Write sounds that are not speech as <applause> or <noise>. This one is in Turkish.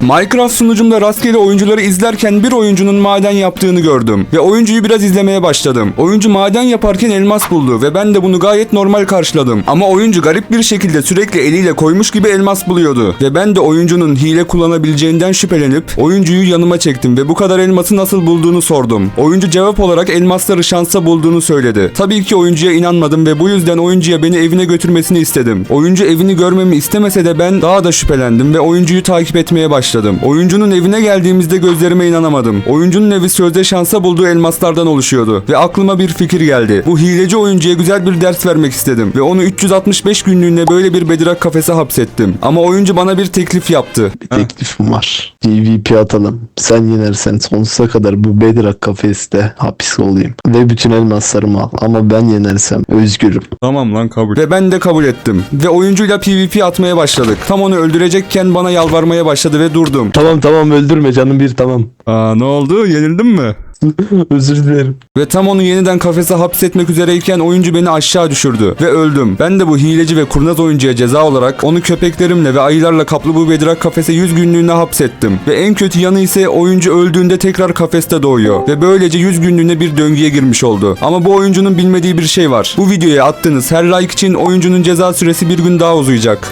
Minecraft sunucumda rastgele oyuncuları izlerken bir oyuncunun maden yaptığını gördüm ve oyuncuyu biraz izlemeye başladım. Oyuncu maden yaparken elmas buldu ve ben de bunu gayet normal karşıladım. Ama oyuncu garip bir şekilde sürekli eliyle koymuş gibi elmas buluyordu ve ben de oyuncunun hile kullanabileceğinden şüphelenip oyuncuyu yanıma çektim ve bu kadar elması nasıl bulduğunu sordum. Oyuncu cevap olarak elmasları şansa bulduğunu söyledi. Tabii ki oyuncuya inanmadım ve bu yüzden oyuncuya beni evine götürmesini istedim. Oyuncu evini görmemi istemese de ben daha da şüphelendim ve oyuncuyu takip etmeye başladım. Oyuncunun evine geldiğimizde gözlerime inanamadım. Oyuncunun evi sözde şansa bulduğu elmaslardan oluşuyordu ve aklıma bir fikir geldi. Bu hileci oyuncuya güzel bir ders vermek istedim ve onu 365 günlüğüne böyle bir bedirak kafese hapsettim. Ama oyuncu bana bir teklif yaptı. Bir teklifim var. PvP atalım. Sen yenersen sonsuza kadar bu Bedrock kafeste hapis olayım. Ve bütün elmaslarımı al. Ama ben yenersem özgürüm. Tamam lan kabul. Ve ben de kabul ettim. Ve oyuncuyla PvP atmaya başladık. Tam onu öldürecekken bana yalvarmaya başladı ve durdum. Tamam tamam öldürme canım bir tamam. Aa ne oldu? Yenildin mi? <laughs> Özür dilerim. Ve tam onu yeniden kafese hapsetmek üzereyken oyuncu beni aşağı düşürdü ve öldüm. Ben de bu hileci ve kurnaz oyuncuya ceza olarak onu köpeklerimle ve ayılarla kaplı bu bedirak kafese 100 günlüğüne hapsettim. Ve en kötü yanı ise oyuncu öldüğünde tekrar kafeste doğuyor. Ve böylece 100 günlüğüne bir döngüye girmiş oldu. Ama bu oyuncunun bilmediği bir şey var. Bu videoya attığınız her like için oyuncunun ceza süresi bir gün daha uzayacak.